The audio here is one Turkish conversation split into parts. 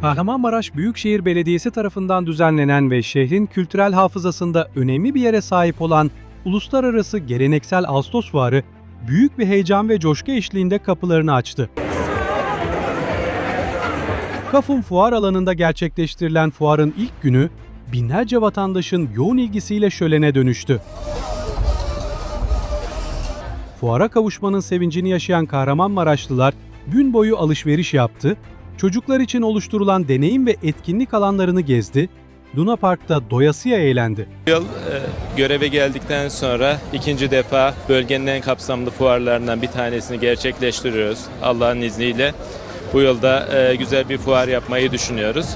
Kahramanmaraş Büyükşehir Belediyesi tarafından düzenlenen ve şehrin kültürel hafızasında önemli bir yere sahip olan uluslararası geleneksel Ağustos Fuarı büyük bir heyecan ve coşku eşliğinde kapılarını açtı. Kafum Fuar alanında gerçekleştirilen fuarın ilk günü binlerce vatandaşın yoğun ilgisiyle şölene dönüştü. Fuara kavuşmanın sevincini yaşayan Kahramanmaraşlılar gün boyu alışveriş yaptı, çocuklar için oluşturulan deneyim ve etkinlik alanlarını gezdi, Luna Park'ta doyasıya eğlendi. Bu yıl e, göreve geldikten sonra ikinci defa bölgenin en kapsamlı fuarlarından bir tanesini gerçekleştiriyoruz Allah'ın izniyle. Bu yılda e, güzel bir fuar yapmayı düşünüyoruz.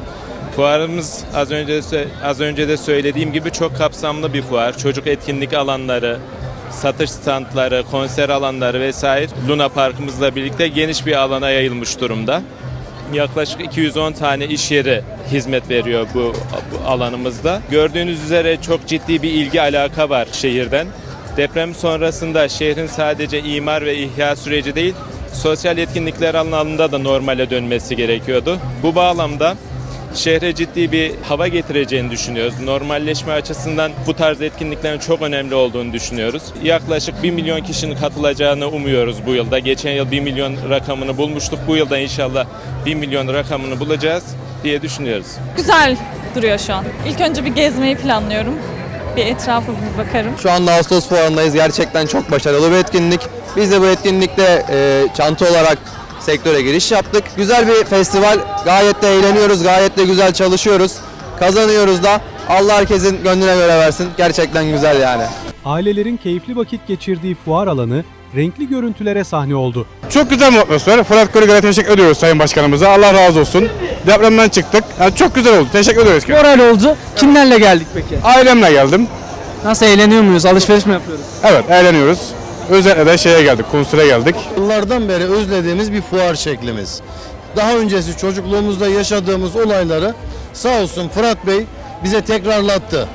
Fuarımız az önce de, az önce de söylediğim gibi çok kapsamlı bir fuar. Çocuk etkinlik alanları, satış standları, konser alanları vesaire Luna Parkımızla birlikte geniş bir alana yayılmış durumda. Yaklaşık 210 tane iş yeri hizmet veriyor bu, bu alanımızda. Gördüğünüz üzere çok ciddi bir ilgi alaka var şehirden. Deprem sonrasında şehrin sadece imar ve ihya süreci değil, sosyal etkinlikler alanında da normale dönmesi gerekiyordu. Bu bağlamda şehre ciddi bir hava getireceğini düşünüyoruz. Normalleşme açısından bu tarz etkinliklerin çok önemli olduğunu düşünüyoruz. Yaklaşık 1 milyon kişinin katılacağını umuyoruz bu yılda. Geçen yıl 1 milyon rakamını bulmuştuk. Bu yılda inşallah 1 milyon rakamını bulacağız diye düşünüyoruz. Güzel duruyor şu an. İlk önce bir gezmeyi planlıyorum. Bir etrafa bir bakarım. Şu anda Ağustos Fuarı'ndayız. Gerçekten çok başarılı bir etkinlik. Biz de bu etkinlikte e, çanta olarak sektöre giriş yaptık. Güzel bir festival. Gayet de eğleniyoruz. Gayet de güzel çalışıyoruz. Kazanıyoruz da. Allah herkesin gönlüne göre versin. Gerçekten güzel yani. Ailelerin keyifli vakit geçirdiği fuar alanı renkli görüntülere sahne oldu. Çok güzel bir atmosfer. Fırat Kırık'a teşekkür ediyoruz Sayın Başkanımıza. Allah razı olsun. Depremden çıktık. Yani çok güzel oldu. Teşekkür ediyoruz. Moral oldu. Kimlerle geldik peki? Ailemle geldim. Nasıl eğleniyor muyuz? Alışveriş mi yapıyoruz? Evet eğleniyoruz. Özellikle de şeye geldik, konsere geldik. Yıllardan beri özlediğimiz bir fuar şeklimiz. Daha öncesi çocukluğumuzda yaşadığımız olayları sağ olsun Fırat Bey bize tekrarlattı.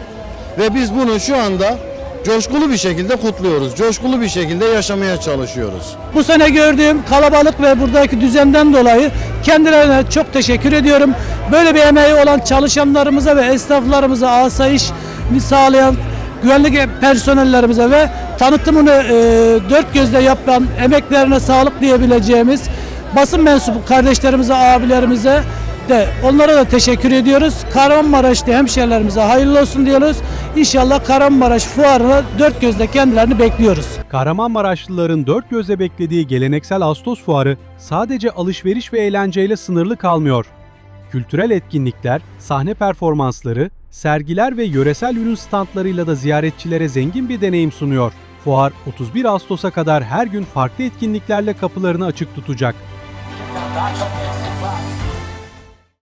Ve biz bunu şu anda coşkulu bir şekilde kutluyoruz. Coşkulu bir şekilde yaşamaya çalışıyoruz. Bu sene gördüğüm kalabalık ve buradaki düzenden dolayı kendilerine çok teşekkür ediyorum. Böyle bir emeği olan çalışanlarımıza ve esnaflarımıza asayiş sağlayan güvenlik personellerimize ve tanıtımını e, dört gözle yapan emeklerine sağlık diyebileceğimiz basın mensubu kardeşlerimize, abilerimize de onlara da teşekkür ediyoruz. Kahramanmaraş'ta hemşehrilerimize hayırlı olsun diyoruz. İnşallah Kahramanmaraş fuarına dört gözle kendilerini bekliyoruz. Kahramanmaraşlıların dört gözle beklediği geleneksel Ağustos Fuarı sadece alışveriş ve eğlenceyle sınırlı kalmıyor. Kültürel etkinlikler, sahne performansları, sergiler ve yöresel ürün standlarıyla da ziyaretçilere zengin bir deneyim sunuyor. Fuar 31 Ağustos'a kadar her gün farklı etkinliklerle kapılarını açık tutacak.